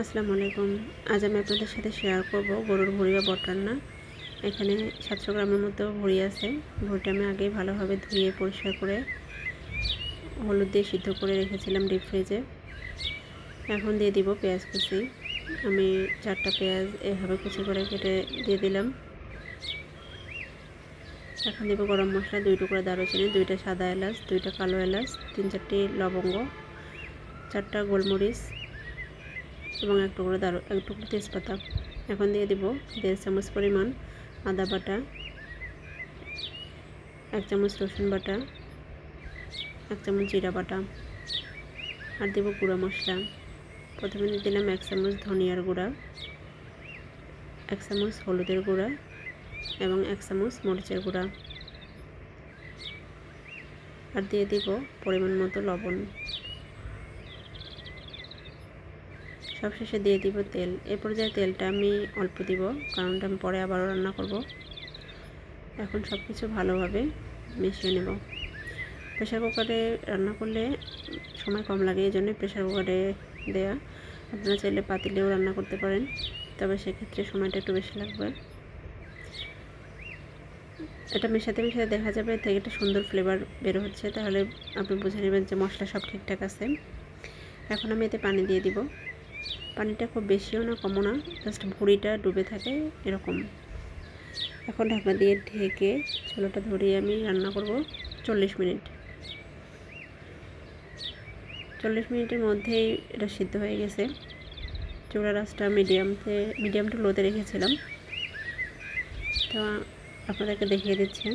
আসসালামু আলাইকুম। আজ আমি আপনাদের সাথে শেয়ার করব গরুর ভুড়ি বা বট রান্না এখানে সাতশো গ্রামের মতো ভুড়ি আছে। ভুঁড়িটা আমি আগেই ভালোভাবে ধুয়ে পরিষ্কার করে হলুদ দিয়ে সিদ্ধ করে রেখেছিলাম ডিপ ফ্রিজে এখন দিয়ে দিব পেঁয়াজ কুচি। আমি চারটা পেঁয়াজ এভাবে কুচি করে কেটে দিয়ে দিলাম। এখন দেবো গরম মশলা, দুই টুকরা দারুচিনি, দুইটা সাদা এলাচ, দুইটা কালো এলাচ, তিন চারটি লবঙ্গ, চারটা গোলমরিচ এবং এক টুকরো দারু, এক টুকরো তেজপাতা। এখন দিয়ে দিব দেড় চামচ পরিমাণ আদা বাটা, এক চামচ রসুন বাটা, এক চামচ জিরা বাটা, আর দেবো গুঁড়া মশলা। প্রথমে দিয়ে দিলাম এক চামচ ধনিয়ার গুঁড়া, এক চামচ হলুদের গুঁড়া এবং এক চামচ মরিচের গুঁড়া। আর দিয়ে দিব পরিমাণ মতো লবণ। সবশেষে দিয়ে দিব তেল। এ পর্যায়ে তেলটা আমি অল্প দিব, কারণটা আমি পরে আবারও রান্না করব। এখন সব কিছু ভালোভাবে মিশিয়ে নেব। প্রেশার কুকারে রান্না করলে সময় কম লাগে এই জন্য প্রেশার কুকারে দেয়া। আপনারা চাইলে পাতিলেও রান্না করতে পারেন, তবে সেক্ষেত্রে সময়টা একটু বেশি লাগবে। এটা মেশাতে মেশাতে দেখা যাবে থেকে একটা সুন্দর ফ্লেভার বের হচ্ছে, তাহলে আপনি বুঝে নেবেন যে মশলা সব ঠিকঠাক আছে। এখন আমি এতে পানি দিয়ে দিব। পানিটা খুব বেশিও না, কমও না। জাস্ট ভুড়িটা ডুবে থাকে এরকম। এখন ঢাকনা দিয়ে ঢেকে ছোলাটা ধরিয়ে আমি রান্না করব চল্লিশ মিনিট। চল্লিশ মিনিটের মধ্যেই এটা সিদ্ধ হয়ে গেছে। চুলা রাসটা মিডিয়ামতে মিডিয়াম টু লোতে রেখেছিলাম। তো আপনাদেরকে দেখিয়ে দিচ্ছি।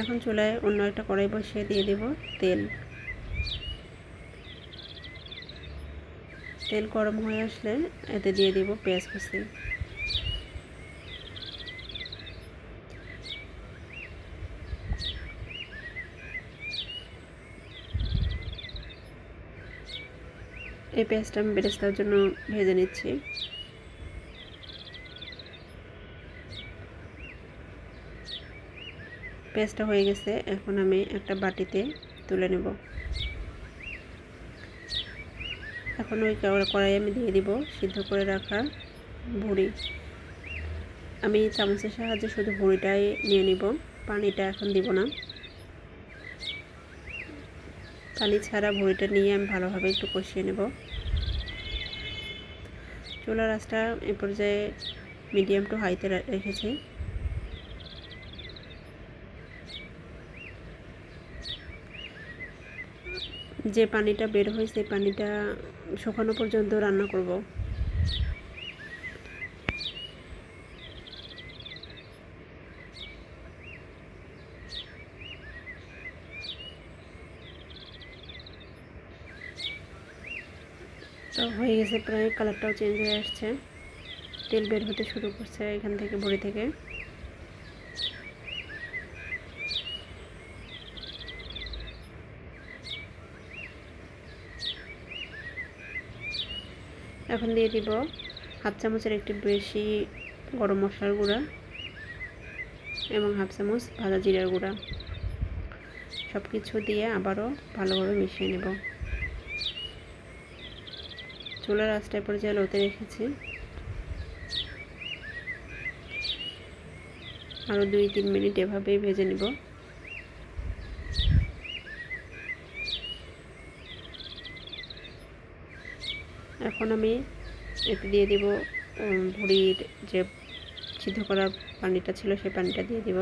এখন চুলায় অন্য একটা কড়াই বসিয়ে দিয়ে দেব তেল। তেল গরম হয়ে আসলে এতে দিয়ে দিব পেঁয়াজ কুচি। এই পেঁয়াজটা আমি বেরেস্তার জন্য ভেজে নিচ্ছি। পেস্টটা হয়ে গেছে, এখন আমি একটা বাটিতে তুলে নেব। এখন ওই কড়াই আমি দিয়ে দিব সিদ্ধ করে রাখা ভুড়ি। আমি চামচের সাহায্যে শুধু ভুড়িটাই নিয়ে নিব, পানিটা এখন দিব না। পানি ছাড়া ভুড়িটা নিয়ে আমি ভালোভাবে একটু কষিয়ে নেব। চুলার আঁচটা এ পর্যায়ে মিডিয়াম টু হাইতে রেখেছি। যে পানিটা বের হয়, সেই পানিটা শুকানো পর্যন্ত রান্না করব। তো হয়ে গেছে প্রায় কালারটাও চেঞ্জ হয়ে আসছে। তেল বের হতে শুরু করছে এখান থেকে, বড়ি থেকে। এখন দিয়ে দিব হাফ চামচের একটু বেশি গরম মশলার গুঁড়া এবং হাফ চামচ ভাজা জিরার গুঁড়া। সব কিছু দিয়ে আবারও ভালোভাবে মিশিয়ে নেব। চুলার আঁচটা পর্যায়ে লোতে রেখেছি। আরও দুই তিন মিনিট এভাবেই ভেজে নেব। এখন আমি এতে দিয়ে দিব ভুড়ির যে সিদ্ধ করা পানিটা ছিল সেই পানিটা দিয়ে দিব।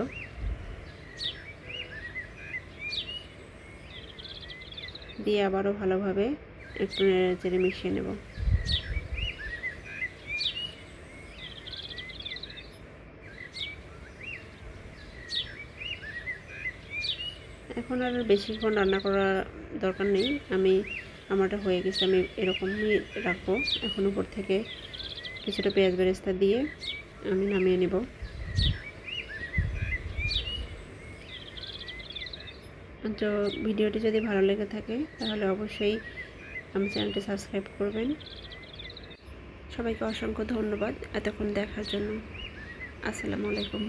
দিয়ে আবারও ভালোভাবে একটু নেড়ে মিশিয়ে নেব। এখন আর বেশিক্ষণ রান্না করার দরকার নেই। আমি আমারটা হয়ে গেছে, আমি এরকমই রাখব। এখন উপর থেকে কিছুটা পেঁয়াজ বেরেস্তা দিয়ে আমি নামিয়ে নেব। তো ভিডিওটি যদি ভালো লেগে থাকে, তাহলে অবশ্যই আমার চ্যানেলটি সাবস্ক্রাইব করবেন। সবাইকে অসংখ্য ধন্যবাদ। এতক্ষণ দেখার জন্য। আসসালামু আলাইকুম।